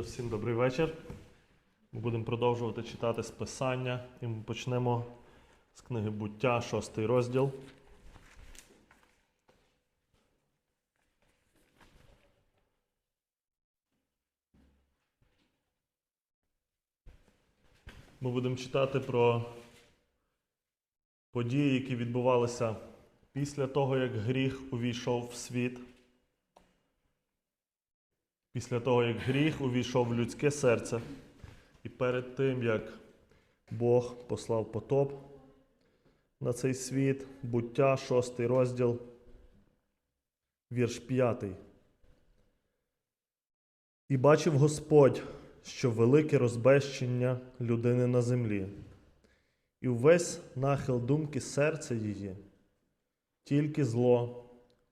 Всім добрий вечір. Ми будемо продовжувати читати списання і ми почнемо з книги Буття, шостий розділ. Ми будемо читати про події, які відбувалися після того, як гріх увійшов в світ. Після того, як гріх увійшов в людське серце, і перед тим, як Бог послав потоп на цей світ, буття, шостий розділ, вірш п'ятий. І бачив Господь, що велике розбещення людини на землі, і увесь нахил думки серця її, тільки зло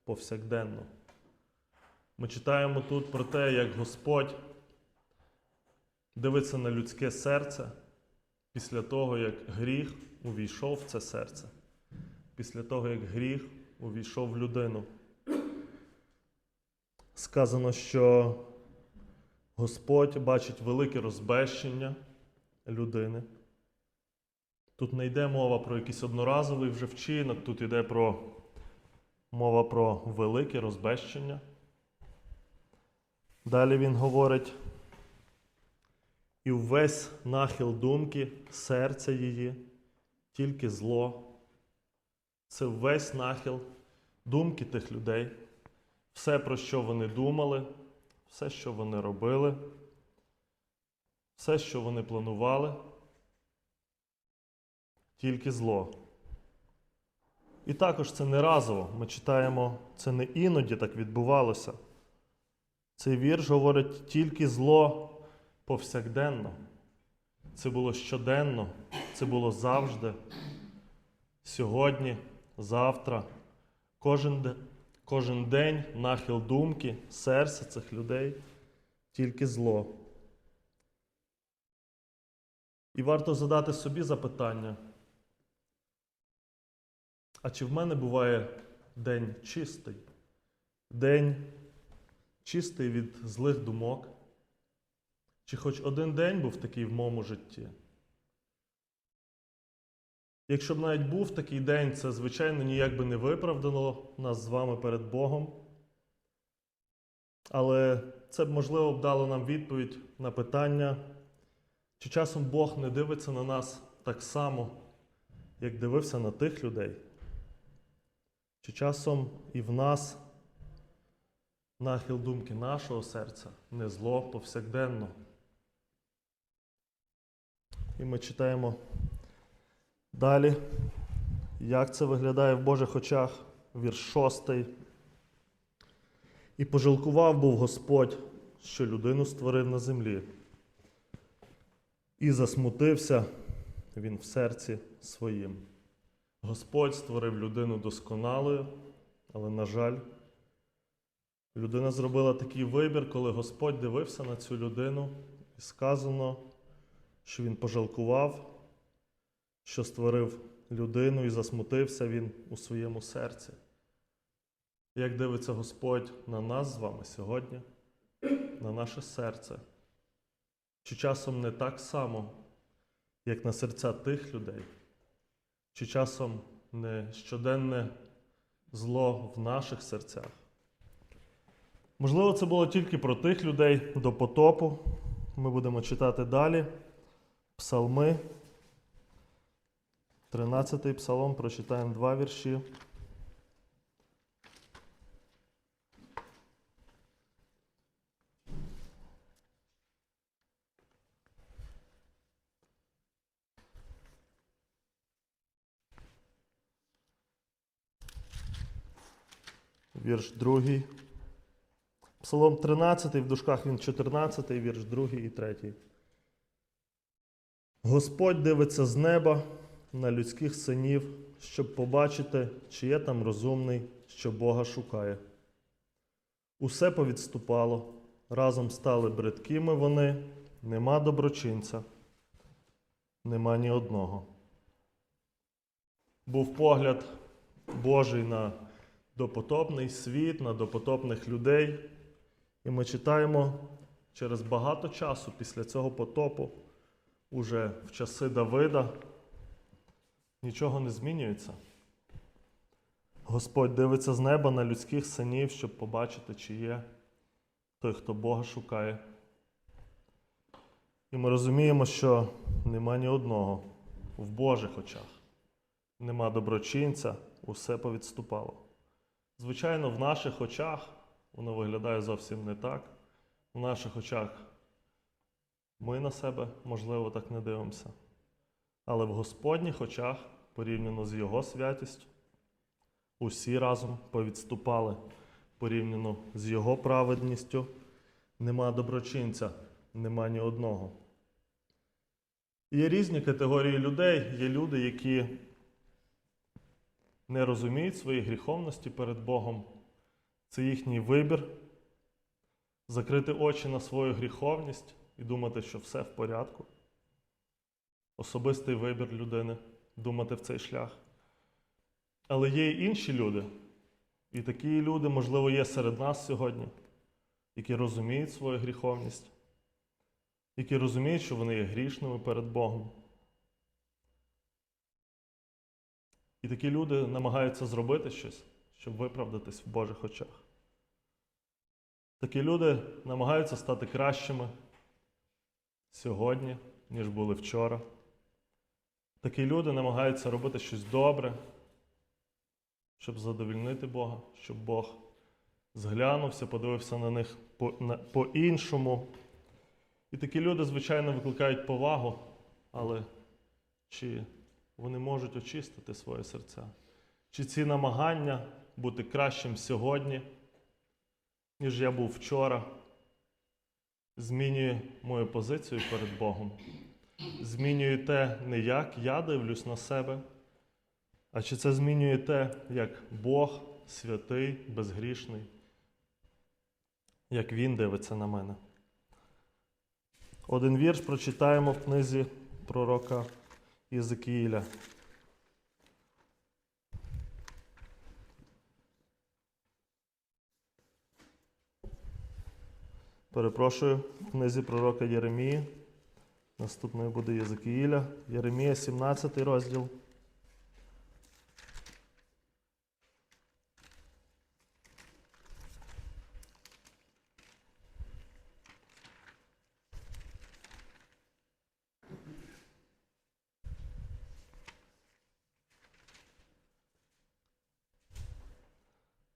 повсякденно. Ми читаємо тут про те, як Господь дивиться на людське серце після того, як гріх увійшов в це серце, після того, як гріх увійшов в людину. Сказано, що Господь бачить велике розбещення людини. Тут не йде мова про якийсь одноразовий вже вчинок, тут йде про мова про велике розбещення. Далі він говорить, і весь нахил думки, серця її, тільки зло. Це весь нахил думки тих людей, все, про що вони думали, все, що вони робили, все, що вони планували, тільки зло. І також це не разово. Ми читаємо, це не іноді так відбувалося. Цей вірш говорить тільки зло повсякденно. Це було щоденно, це було завжди, сьогодні, завтра, кожен, кожен день нахил думки, серця цих людей тільки зло. І варто задати собі запитання. А чи в мене буває день чистий? День чистий від злих думок? Чи хоч один день був такий в моєму житті? Якщо б навіть був такий день, це, звичайно, ніяк би не виправдало нас з вами перед Богом. Але це б, можливо, б дало нам відповідь на питання, чи часом Бог не дивиться на нас так само, як дивився на тих людей? Чи часом і в нас нахил думки нашого серця не зло повсякденно? І ми читаємо далі, як це виглядає в Божих очах, вірш шостий. І пожалкував був Господь, що людину створив на землі. І засмутився він в серці своїм. Господь створив людину досконалою, але, на жаль, людина зробила такий вибір, коли Господь дивився на цю людину, і сказано, що він пожалкував, що створив людину і засмутився він у своєму серці. Як дивиться Господь на нас з вами сьогодні, на наше серце? Чи часом не так само, як на серця тих людей? Чи часом не щоденне зло в наших серцях? Можливо, це було тільки про тих людей до потопу. Ми будемо читати далі. Псалми. 13-й псалом прочитаємо два вірші. Вірш другий. Псалом 13, в дужках він 14, вірш 2 і 3. Господь дивиться з неба на людських синів, щоб побачити, чи є там розумний, що Бога шукає. Усе повідступало, разом стали бридкими вони, нема доброчинця, нема ні одного. Був погляд Божий на допотопний світ, на допотопних людей. І ми читаємо, через багато часу після цього потопу, уже в часи Давида, нічого не змінюється. Господь дивиться з неба на людських синів, щоб побачити, чи є той, хто Бога шукає. І ми розуміємо, що нема ні одного в Божих очах. Нема доброчинця, усе повідступало. Звичайно, в наших очах воно виглядає зовсім не так. В наших очах ми на себе, можливо, так не дивимося. Але в Господніх очах, порівняно з Його святістю, усі разом повідступали порівняно з Його праведністю. Нема доброчинця, нема ні одного. Є різні категорії людей. Є люди, які не розуміють своєї гріховності перед Богом. Це їхній вибір закрити очі на свою гріховність і думати, що все в порядку. Особистий вибір людини думати в цей шлях. Але є й інші люди, і такі люди, можливо, є серед нас сьогодні, які розуміють свою гріховність, які розуміють, що вони є грішними перед Богом. І такі люди намагаються зробити щось, щоб виправдатись в Божих очах. Такі люди намагаються стати кращими сьогодні, ніж були вчора. Такі люди намагаються робити щось добре, щоб задовільнити Бога, щоб Бог зглянувся, подивився на них по-іншому. І такі люди, звичайно, викликають повагу, але чи вони можуть очистити своє серця? Чи ці намагання бути кращим сьогодні, ніж я був вчора, змінює мою позицію перед Богом? Змінює те, не як я дивлюсь на себе, а чи це змінює те, як Бог святий, безгрішний, як Він дивиться на мене? Один вірш прочитаємо в книзі пророка Єзекіїля. Перепрошую, в книзі пророка Єремії. Наступною буде Єзекіїля. Єремія, 17 розділ.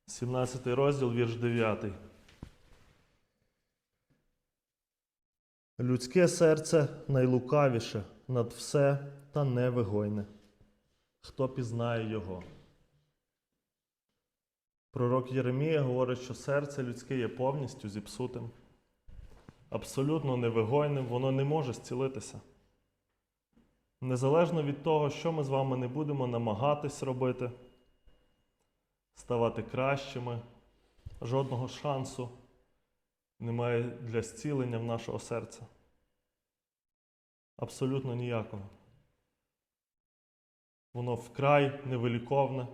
Сімнадцятий розділ, вірш 9. Людське серце найлукавіше над все та невигойне. Хто пізнає його? Пророк Єремія говорить, що серце людське є повністю зіпсутим, абсолютно невигойним, воно не може зцілитися. Незалежно від того, що ми з вами не будемо намагатись робити, ставати кращими, жодного шансу немає для зцілення в нашого серця. Абсолютно ніякого. Воно вкрай невиліковне,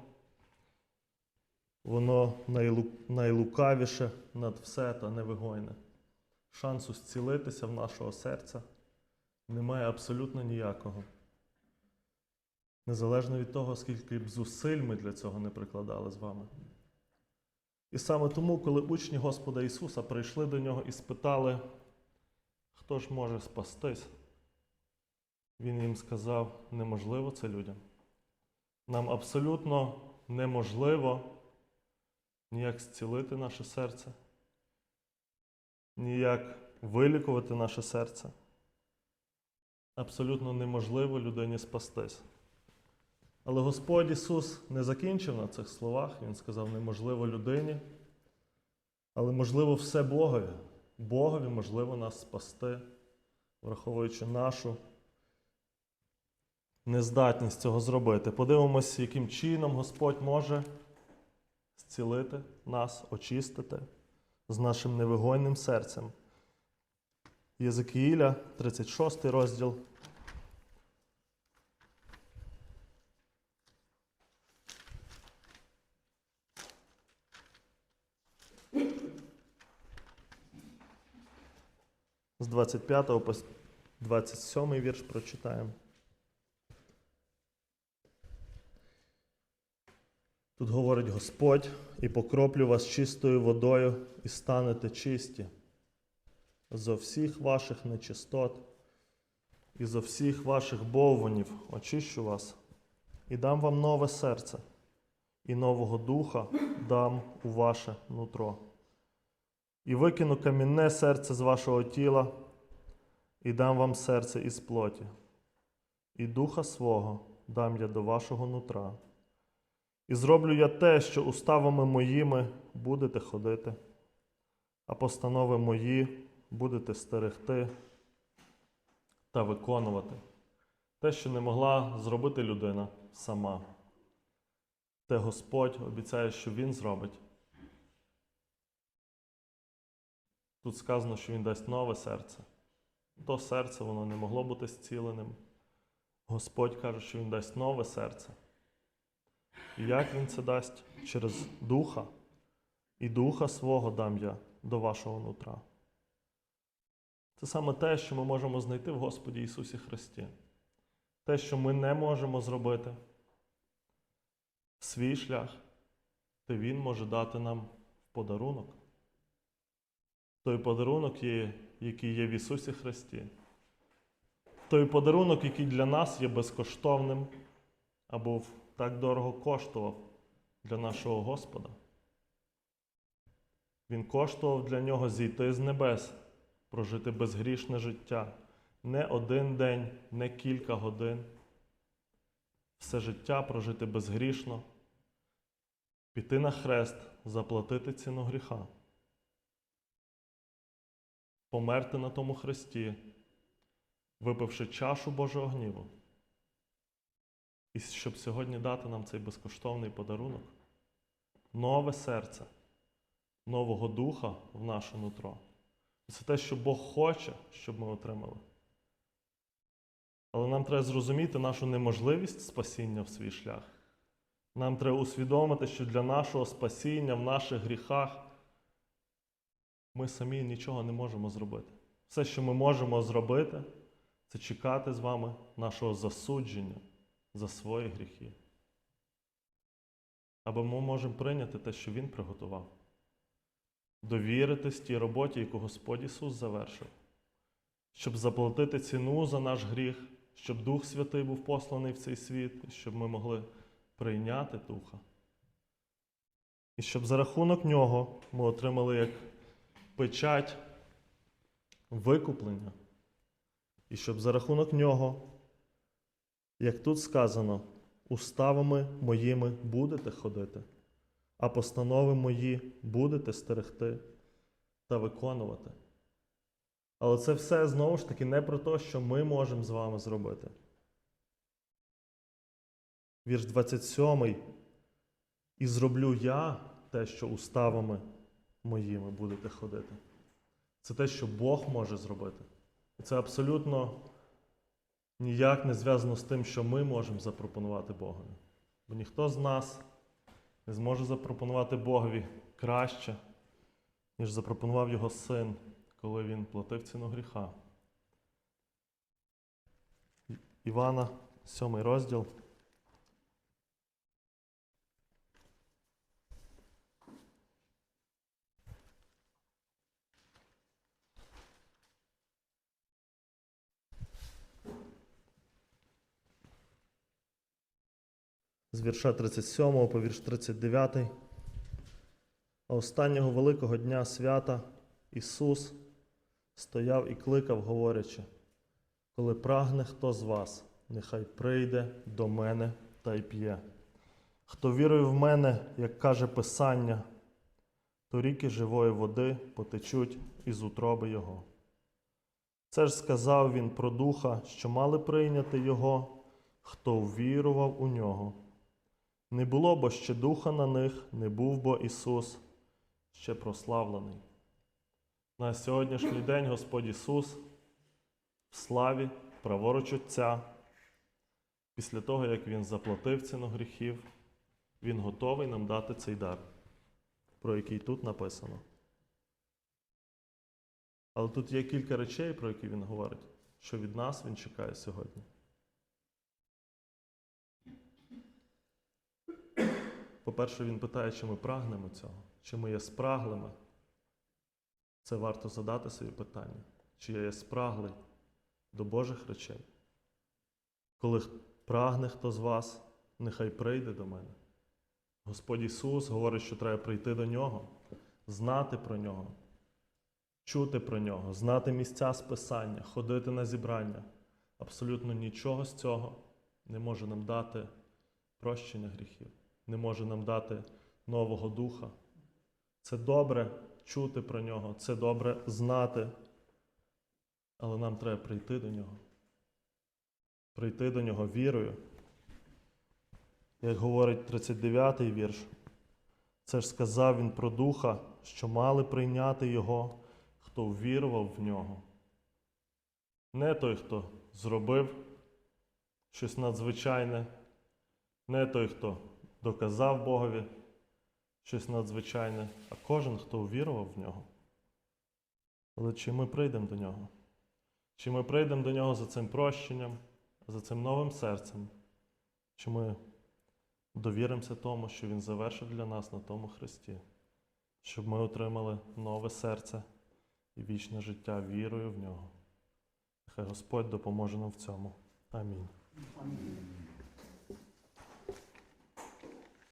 воно найлу- найлукавіше над все та невигойне. Шансу зцілитися в нашого серця немає абсолютно ніякого. Незалежно від того, скільки б зусиль ми для цього не прикладали з вами. І саме тому, коли учні Господа Ісуса прийшли до нього і спитали, хто ж може спастись, Він їм сказав, неможливо це людям. Нам абсолютно неможливо ніяк зцілити наше серце, ніяк вилікувати наше серце. Абсолютно неможливо людині спастись. Але Господь Ісус не закінчив на цих словах. Він сказав, неможливо людині, але можливо все Богові. Богові можливо нас спасти, враховуючи нашу нездатність цього зробити. Подивимось, яким чином Господь може зцілити нас, очистити з нашим невигойним серцем. Єзекіїля, 36 розділ. З 25 по 27 вірш прочитаємо. Тут говорить Господь, і покроплю вас чистою водою, і станете чисті зо всіх ваших нечистот і зо всіх ваших бовванів очищу вас, і дам вам нове серце, і нового духа дам у ваше нутро. І викину камінне серце з вашого тіла, і дам вам серце із плоті, і духа свого дам я до вашого нутра. І зроблю я те, що уставами моїми будете ходити, а постанови мої будете стерегти та виконувати. Те, що не могла зробити людина сама. Те Господь обіцяє, що Він зробить. Тут сказано, що Він дасть нове серце. То серце воно не могло бути зціленим. Господь каже, що Він дасть нове серце. І як Він це дасть? Через Духа. І Духа свого дам я до вашого нутра. Це саме те, що ми можемо знайти в Господі Ісусі Христі. Те, що ми не можемо зробити. Свій шлях, то Він може дати нам в подарунок. Той подарунок, є, який є в Ісусі Христі. Той подарунок, який для нас є безкоштовним або в- так дорого коштував для нашого Господа. Він коштував для нього зійти з небес, прожити безгрішне життя. Не один день, не кілька годин. Все життя прожити безгрішно, піти на хрест, заплатити ціну гріха, померти на тому хресті, випивши чашу Божого гніву. І щоб сьогодні дати нам цей безкоштовний подарунок, нове серце, нового духа в наше нутро. Це те, що Бог хоче, щоб ми отримали. Але нам треба зрозуміти нашу неможливість спасіння в свій шлях. Нам треба усвідомити, що для нашого спасіння в наших гріхах ми самі нічого не можемо зробити. Все, що ми можемо зробити, це чекати з вами нашого засудження за свої гріхи. Або ми можемо прийняти те, що Він приготував, довіритись тій роботі, яку Господь Ісус завершив, щоб заплатити ціну за наш гріх, щоб Дух Святий був посланий в цей світ, щоб ми могли прийняти Духа. І щоб за рахунок нього ми отримали як печать викуплення, і щоб за рахунок нього як тут сказано, уставами моїми будете ходити, а постанови мої будете стерегти та виконувати. Але це все знову ж таки не про те, що ми можемо з вами зробити. Вірш 27. І зроблю я те, що уставами моїми будете ходити. Це те, що Бог може зробити. І це абсолютно ніяк не зв'язано з тим, що ми можемо запропонувати Богові. Бо ніхто з нас не зможе запропонувати Богові краще, ніж запропонував його син, коли він платив ціну гріха. Івана, 7 розділ. З вірша 37 по вірш 39. А останнього великого дня свята Ісус стояв і кликав, говорячи, коли прагне хто з вас, нехай прийде до мене та й п'є. Хто вірує в мене, як каже Писання, то ріки живої води потечуть із утроби Його. Це ж сказав він про духа, що мали прийняти Його, хто ввірував у нього. Не було бо ще духа на них, не був бо Ісус ще прославлений. На сьогоднішній день Господь Ісус в славі, праворуч Отця, після того, як Він заплатив ціну гріхів, Він готовий нам дати цей дар, про який тут написано. Але тут є кілька речей, про які він говорить, що від нас він чекає сьогодні. По-перше, він питає, чи ми прагнемо цього, чи ми є спраглими. Це варто задати собі питання, чи я є спраглий до Божих речей. Коли прагне хто з вас, нехай прийде до мене. Господь Ісус говорить, що треба прийти до Нього, знати про Нього, чути про Нього, знати місця списання, ходити на зібрання. Абсолютно нічого з цього не може нам дати прощення гріхів, не може нам дати нового духа. Це добре чути про нього, це добре знати, але нам треба прийти до нього. Прийти до нього вірою. Як говорить 39-й вірш, це ж сказав він про духа, що мали прийняти його, хто ввірував в нього. Не той, хто зробив щось надзвичайне, не той, хто доказав Богові щось надзвичайне, а кожен, хто увірував в нього. Але чи ми прийдемо до нього? Чи ми прийдемо до нього за цим прощенням, за цим новим серцем? Чи ми довіримося тому, що Він завершив для нас на тому Христі, щоб ми отримали нове серце і вічне життя вірою в нього? Нехай Господь допоможе нам в цьому. Амінь. Амінь.